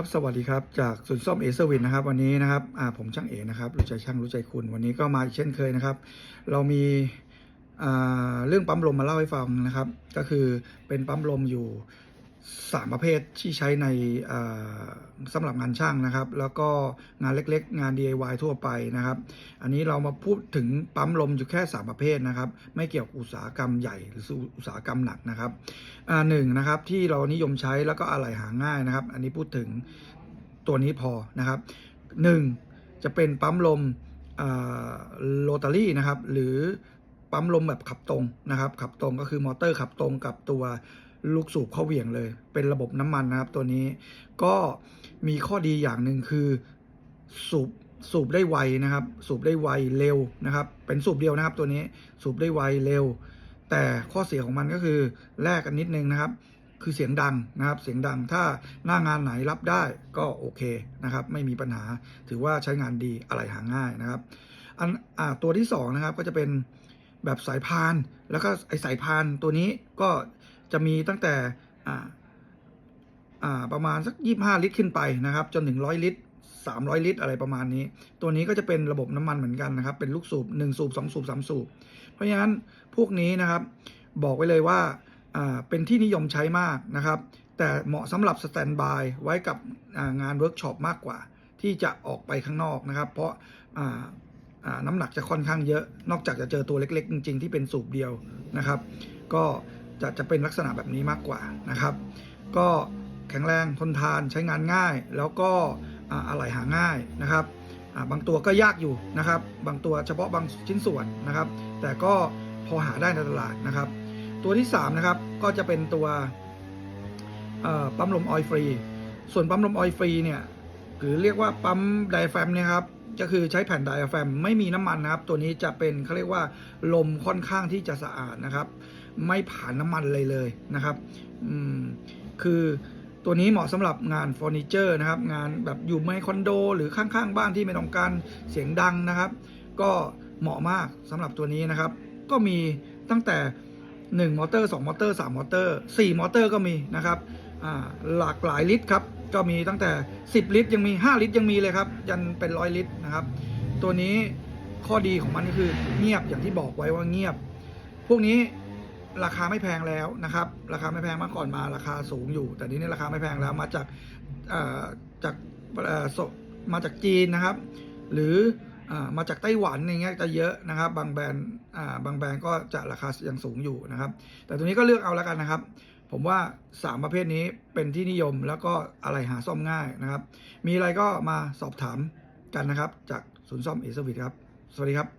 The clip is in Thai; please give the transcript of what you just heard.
ครับสวัสดีครับจากศูนย์ซ่อมเอเซอร์วินนะครับ วันนี้นะครับผมช่างเอนะครับรู้ใจช่างรู้ใจคุณ วันนี้ก็มาอีกเช่นเคยนะครับ เรามีเรื่องปั๊มลมมาเล่าให้ฟังนะครับ ก็คือเป็นปั๊มลมอยู่ สามประเภทที่ใช้ในสำหรับงานช่างนะครับ แล้วก็งานเล็กๆ งาน DIY ทั่วไปนะครับ อันนี้เรามาพูดถึงปั๊มลมอยู่แค่สามประเภทนะครับ ไม่เกี่ยวกับอุตสาหกรรมใหญ่หรืออุตสาหกรรมหนักนะครับหนึ่งนะครับที่เรานิยมใช้แล้วก็อะไหล่หาง่ายนะครับ อันนี้พูดถึงตัวนี้พอนะครับหนึ่งจะเป็นปั๊มลมโรตารี่นะครับ หรือ ปั๊มลมแบบขับตรงนะครับ ขับตรงก็คือมอเตอร์ขับตรงกับตัวลูกสูบเข้าเหวี่ยงเลย เป็นระบบน้ำมันนะครับ ตัวนี้ก็มีข้อดีอย่างหนึ่งคือสูบสูบได้ไวนะครับ สูบได้ไวเร็วนะครับ เป็นสูบเดียวนะครับ ตัวนี้สูบได้ไวเร็ว แต่ข้อเสียของมันก็คือแลกกันนิดนึงนะครับ คือเสียงดังนะครับ เสียงดังถ้าหน้างานไหนรับได้ก็โอเคนะครับ ไม่มีปัญหาถือว่าใช้งานดีอะไรหาง่ายนะครับ อันอตัวที่สองนะครับก็จะเป็น แบบสายพาน แล้วก็ไอสายพานตัวนี้ก็จะมีตั้งแต่ประมาณสักยี่ห้าลิตรขึ้นไปนะครับ จนถึงร้อยลิตรสามร้อยลิตร อะไรประมาณนี้ ตัวนี้ก็จะเป็นระบบน้ำมันเหมือนกันนะครับ เป็นลูกสูบหนึ่งสูบสองสูบสามสูบ เพราะฉะนั้นพวกนี้นะครับบอกไว้เลยว่าเป็นที่นิยมใช้มากนะครับ แต่เหมาะสำหรับสแตนบายไว้กับงานเวิร์กช็อปมากกว่า ที่จะออกไปข้างนอกนะครับ เพราะ อ่าอ่าน้ำหนักจะค่อนข้างเยอะ นอกจากจะเจอตัวเล็ก ๆ จริง ๆ ที่เป็นสูบเดียวนะครับ ก็จะจะเป็นลักษณะแบบนี้มากกว่านะครับ ก็แข็งแรงทนทานใช้งานง่าย แล้วก็อ่าอะไหล่หาง่ายนะครับบางตัวก็ยากอยู่นะครับ บางตัวเฉพาะบางชิ้นส่วนนะครับ แต่ก็พอหาได้ในตลาดนะครับ ตัวที่3นะครับก็จะเป็นตัวปั๊มลมออยฟรี ส่วนปั๊มลมออยฟรีเนี่ยหรือเรียกว่าปั๊มไดแฟมเนี่ยครับ ก็คือใช้แผ่นไดอะแฟมไม่มีน้ำมันนะครับ ตัวนี้จะเป็นเขาเรียกว่าลมค่อนข้างที่จะสะอาดนะครับ ไม่ผ่านน้ำมันเลยเลยนะครับอืมคือตัวนี้เหมาะสำหรับงานเฟอร์นิเจอร์นะครับ งานแบบอยู่ในคอนโด หรือข้างๆ บ้านที่ไม่ต้องการเสียงดังนะครับ ก็เหมาะมากสำหรับตัวนี้นะครับ ก็มีตั้งแต่ 1 มอเตอร์ 2 มอเตอร์ 3 มอเตอร์ 4 มอเตอร์ก็มีนะครับ หลากหลายลิตรครับก็มีตั้งแต่ 10 ลิตร ยังมี 5 ลิตรยังมีเลยครับยันเป็นร้อยลิตรนะครับ ตัวนี้ข้อดีของมันก็คือเงียบอย่างที่บอกไว้ว่าเงียบ พวกนี้ราคาไม่แพงแล้วนะครับ ราคาไม่แพงมาก่อนมาราคาสูงอยู่ แต่นี้เนี่ยราคาไม่แพงแล้วมาจากจากมาจากจีนนะครับ หรือมาจากไต้หวันอย่างเงี้ยจะเยอะนะครับ บางแบรนด์บางแบรนด์ก็จะราคายังสูงอยู่นะครับ แต่ตัวนี้ก็เลือกเอาแล้วกันนะครับ ผมว่า 3 ประเภทนี้เป็นที่นิยมแล้วก็อะไรหาซ่อมง่ายนะครับ มีอะไรก็มาสอบถามกันนะครับ จากศูนย์ซ่อมเอเซอร์วิทครับ สวัสดีครับ